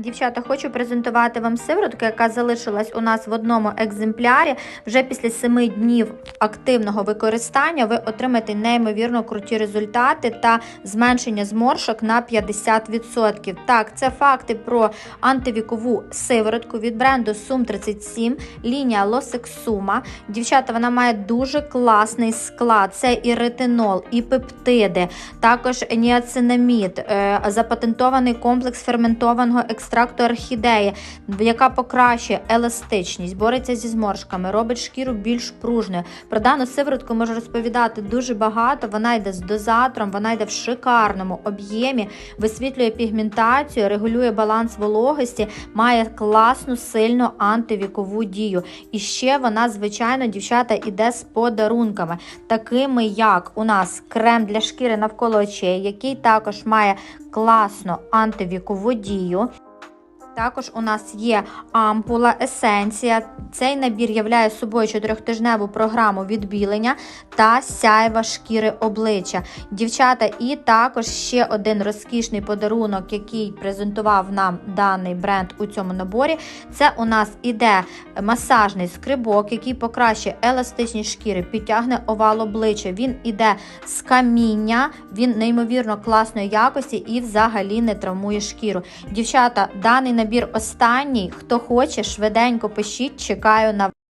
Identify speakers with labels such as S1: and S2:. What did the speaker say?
S1: Дівчата, хочу презентувати вам сиворотку, яка залишилась у нас в одному екземплярі. Вже після 7 днів активного використання ви отримаєте неймовірно круті результати та зменшення зморшок на 50%. Так, це факти про антивікову сиворотку від бренду Sum 37, лінія Лосексума. Дівчата, вона має дуже класний склад. Це і ретинол, і пептиди, також ніацинамід, е, запатентований комплекс ферментованого екстракту орхідеї, яка покращує еластичність, бореться зі зморшками, робить шкіру більш пружною. Про дану сиворотку можу розповідати дуже багато. Вона йде з дозатором, вона йде в шикарному об'ємі, висвітлює пігментацію, регулює баланс вологості, має класну сильну антивікову дію. І ще вона, звичайно, дівчата, іде з подарунками, такими як у нас крем для шкіри навколо очей, який також має класну антивікову дію. Також у нас є ампула есенція. Цей набір являє собою чотирьохтижневу програму відбілення та сяйва шкіри обличчя. Дівчата, і також ще один розкішний подарунок, який презентував нам даний бренд у цьому наборі. Це у нас іде масажний скрибок, який покращує еластичність шкіри, підтягне овал обличчя. Він іде з каміння, він неймовірно класної якості і взагалі не травмує шкіру. Дівчата, даний набір останній. Хто хоче, швиденько пишіть, чекаю на